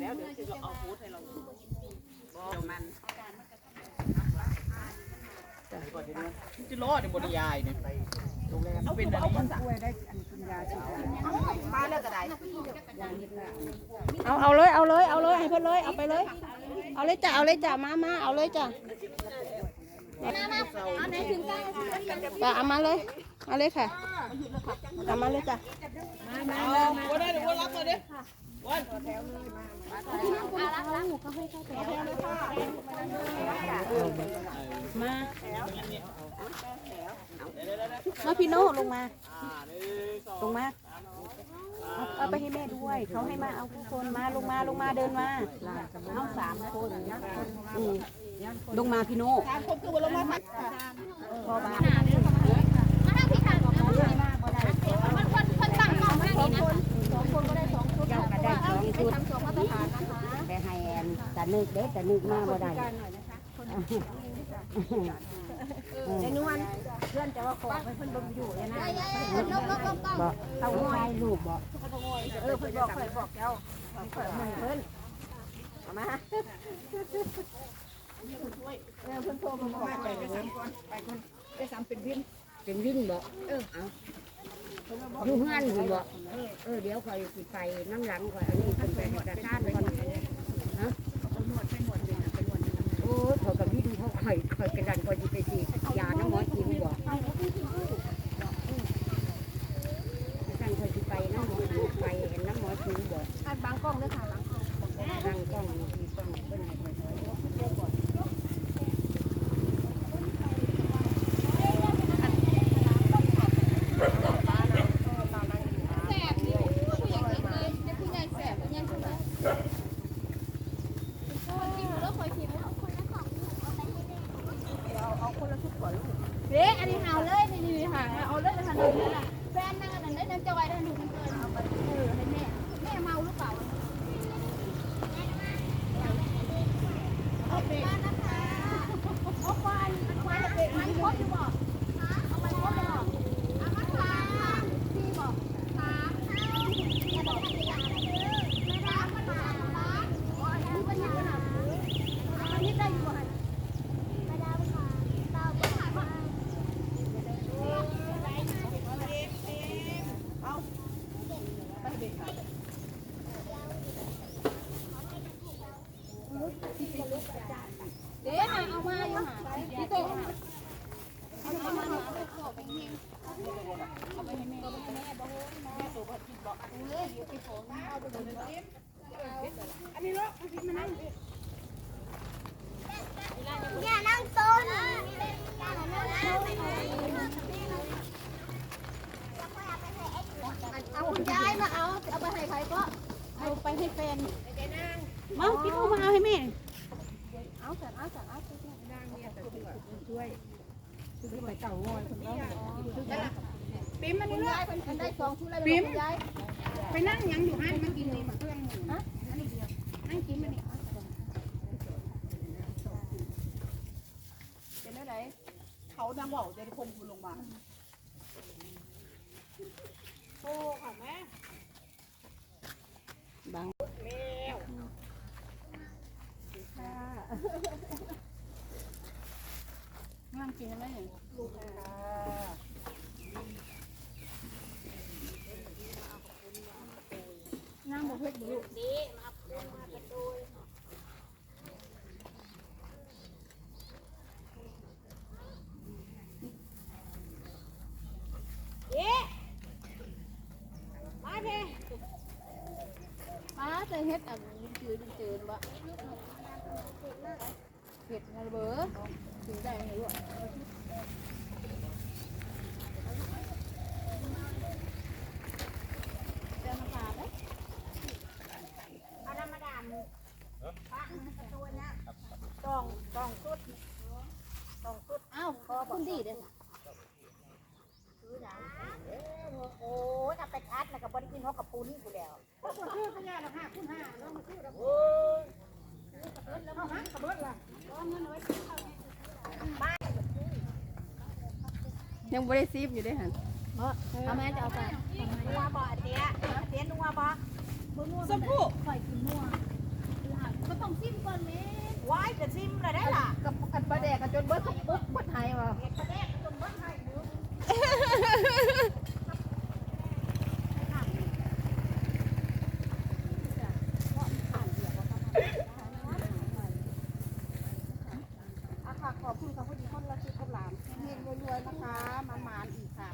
แล้วเดี๋ยวจะเอาฟูดให้เราดูเดี๋ยวมันจะรอดในบริยายเนี่ยเอาเป็นอะไรมาแล้วก็ได้เอาเอาเลยเอาเลยเอาเลยให้เพิ่นเลยเอาไปเลย เอาเลยจ้ะเอาเลยจ้ะมามาเอาเลยจ้ะมามาเอาไหนถึงจ้ะเอามาเลย เอาเลยค่ะเอามาเลยจ้ะเอาวันได้เดี๋ยววันรับมาดิวันมามาพี่โน่ลงมาอ่าหนึ่งสองลงมาเอาเอาไปให้แม่ด้วย เขาให้มาเอาทุกคนมาลงมาลงมาเดินมาเอาสามคนอืมลงมาพี่โน่สามคนคือวันละมาพอมา เจ้าก็ได้สองชุดแต่ให้แอนแต่นึกเด็แต่นึกมาบ่ได้ไอ้นวลเพื่อนจะว่าขอไปเพิ่นลงอยู่นะบอกเอาไว้ลูกบอกเออเพิ่นบอกเพิ่นบอกเจ้าเพิ่นให้เพิ่นเอามาเออเพิ่นโทรมาบอกไปไปซ้ำก่อนไปคนไปซ้ำเป็นวินเป็นวิ่งบอกเออเอยู่เฮือนอยู่บอกเออเดี๋ยวคอยสิไปน้ำหลังคอยอันนี้เป็นไปให้กระชานก่อนฮะโอ้ยเขากับพี่ดูเขาคอยคอยกระดันคอยสิไปสิยาน้ำหมอจิมบอก Pokemon. อย่านั่งอย่านั่งต้นอย่านั่งต้นเอาคุณยายมาเอาเอาไปให้ใครก็เอาไปให้แฟนมาพี่โน่มาเอาให้แม่เอาสั่นเอาสั่นเอาปิ๊มมันคุณยายเป็นคนได้สองชุดเลยคุณยายไปนั่งยังอยู่ห้านมากินนี่มาเครื่องฮะนั่งกินมานี่เป็นอะไรเขานางบอกจะได้คนลงมาบางนั่งกินได้ไหมนั่งบ่ เพ็ดบ่ลูกมาจะเฮ็ดอันจืดจืดบ่เผ็ดไงเบอร์ถึงได้ไงลูกเจ้ามาปาดเลย ต้องต้องสุด อ้าว คุณดีเด้อโอ้ยเอาไปคัดแล้วก็บ่ได้กินฮอกกับปูนี่กูแล้วยังไม่ได้ซีบอยู่ด้วยหันเอาแม่จะเอาไปนัวบ่เตี้ยเตี้ยนัวบ่สมพู่ข่อยกินมั่วก็ต้องซิมก่อนแม่ วายจะซิมเลยได้ล่ะ กับกันประแดกกันจนเบิดทุกปุ๊บเบิดไทยว่ะ อา ค่ะขอบผู้หญิงคนละสิบคนหลานเฮงๆรวยๆนะคะมันมานอีกค่ะ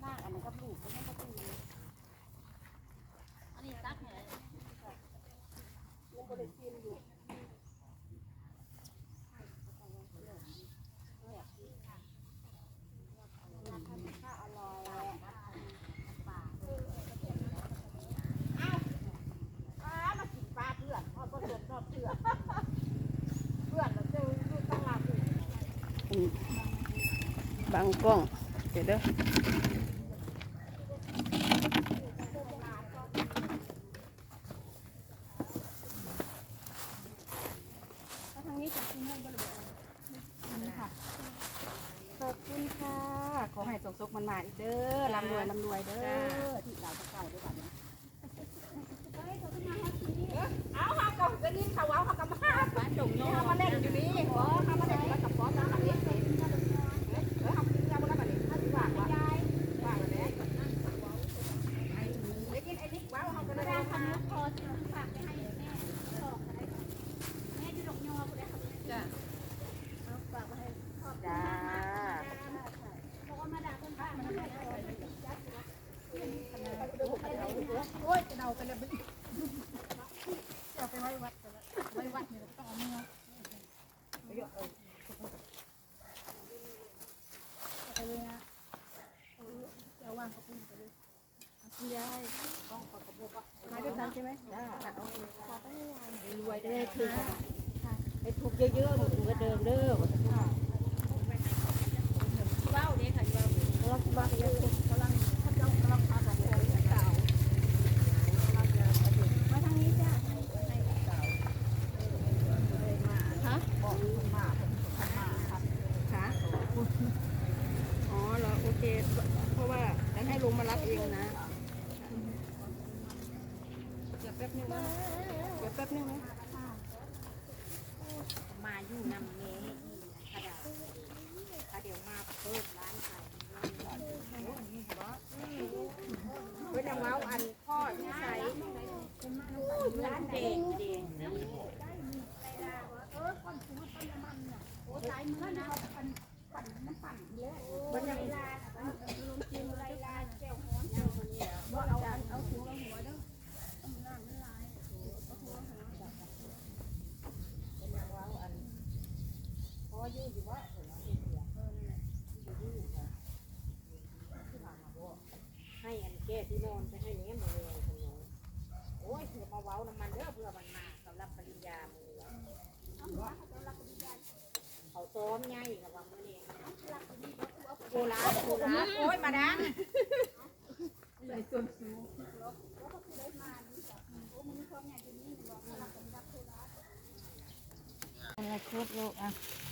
หน้าอันนั้นกับลูกก็ไม่ต้องตีอันนี้ตักไหนยังบ่ได้กินอยู่ อ้ามากินปลาเพื่อนเอาบ่เดือดรอบเพื่อนเพื่อนเราเจออยู่ตั้งหลักอยู่ บางกล้อง เดี๋ยวเด้อทางนี้จะกินให้บริเวณขอบคุณค่ะ ขอให้สุขๆมันมาอีกเด้อร่ำรวยร่ำรวยเด้อ ที่เราจะเก่าด้วยกันนะเอาเฮาก็ไปกินข้าวเอาเฮาก็มาปลาจงเฮามาเล่นอยู่นี่บ่เฮามาเล่นกับป้อมแล้วอันนี้เออเฮากินแล้วบ่ได้บัดนี้เฮาสิว่างว่ะว่างแล้วแหละไปกินไอ้นี่ว้าวเฮาก็ได้ ได้ ทำ ทำลูกคอที่ฝากไปให้แม่สองอะไรแม่ที่ดอกยอกูได้ทำจ้ะฝากไปให้ขอบคุณ จ้า บอกว่ามาด่าคนข้างมันไม่ได้ โอ้ยจะเดาไปแล้ว เอาไปไว้วัดไว้วัดเนี่ยต้องเอาเนื้อ มาด้วยกันใช่ไหมจ้า รวยได้คือให้ถูกเยอะๆหนูก็เดิมเด้อ ว้าวเด็กค่ะว้าว เราคิดว่าเยอะกำลังเขาจ้องกำลังพาแบบนี้เก่า มาทางนี้จ้ะ ค่ะอ๋อเหรอโอเค เพราะว่าจะให้ลุงมารับเองนะ เดี๋ยวแป๊บนึงนะ เดี๋ยวแป๊บนึงนะมาอยู่นำเมย์กระดาษถ้าเดี๋ยวมาเปิดร้านขายเพื่อนเอาอันพ่อที่ใช้ร้านเด็กเด็กให้อันแก้ที่นอนไปให้เนี้ยมาเลยคนน้อยโอ้ยเผื่อมาเว้าน้ำมันเด้อเพื่อมันมาสำหรับปริญญามือเขาซ้อมไงกับว่ามื่อนี้โบราณโบราณโอ้ยมาดัง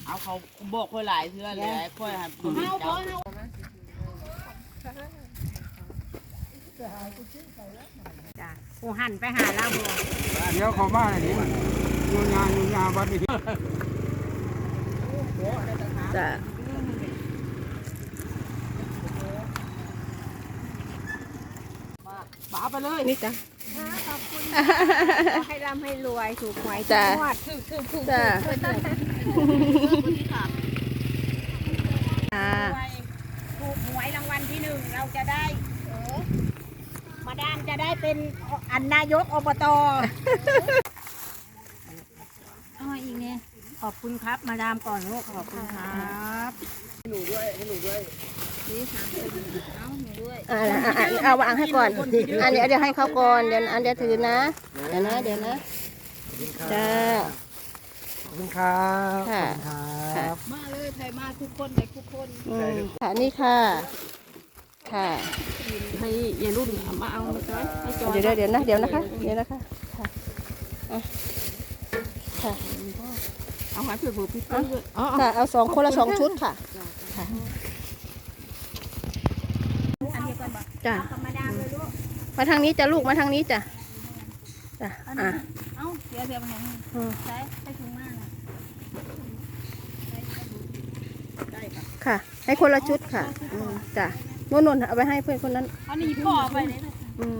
เอาเขาบอกค่อยหลายเทื่อเลยค่อยให้คุณเจ้ากูหันไปหาเราบ่เดี๋ยวเขามาเลยนี่ยูงานยูงานวัดนี่จ้ะป๋าไปเลยนี่จ้ะให้ร่ำให้รวยถูกหวยจ้ะงวดจ้ะอ่าถูกหวยรางวัลที่หนึ่งเราจะได้ มาดามจะได้เป็นอันนายกอบตเอาอีกเนี่ยขอบคุณครับ มาดามก่อนลูกขอบคุณครับอ่าอ่าอ่าเอาวางให้ก่อนอันเดี๋ยวเดี๋ยวให้เขาก่อนเดี๋ยวอันเดี๋ยวถือนะเดี๋ยวนะเดี๋ยวนะจ้าขอบคุณครับค่ะขอบคุณคค่ะรับมาเลยไทยมาทุกคนไปทุกคนอืมค่ะนี่ค่ะ ค่ะให้ยายรุ่นมาเอามาจ้อยอยเดี๋ยวเดี๋ยวนะเดี๋ยวนะคะเดี๋ยวนะคะค่ะเอาหาเผื่อเผื่พี่เพื่อนค่เอาสองคนละสองชุดค่ะจ้ะมาทางนี้จ้ะลูกมาทางนี้จ้ะจ้ะอะเอ้าเดี๋ยวเดี๋ยวมาไหนใช้ใช้ถุงมากค่ะ ให้คนละชุดค่ะจ้ะ โนนนเอาไปให้เพื่อนคนนั้นอันนี้พ่อไปเลยอืม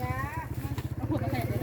จ้า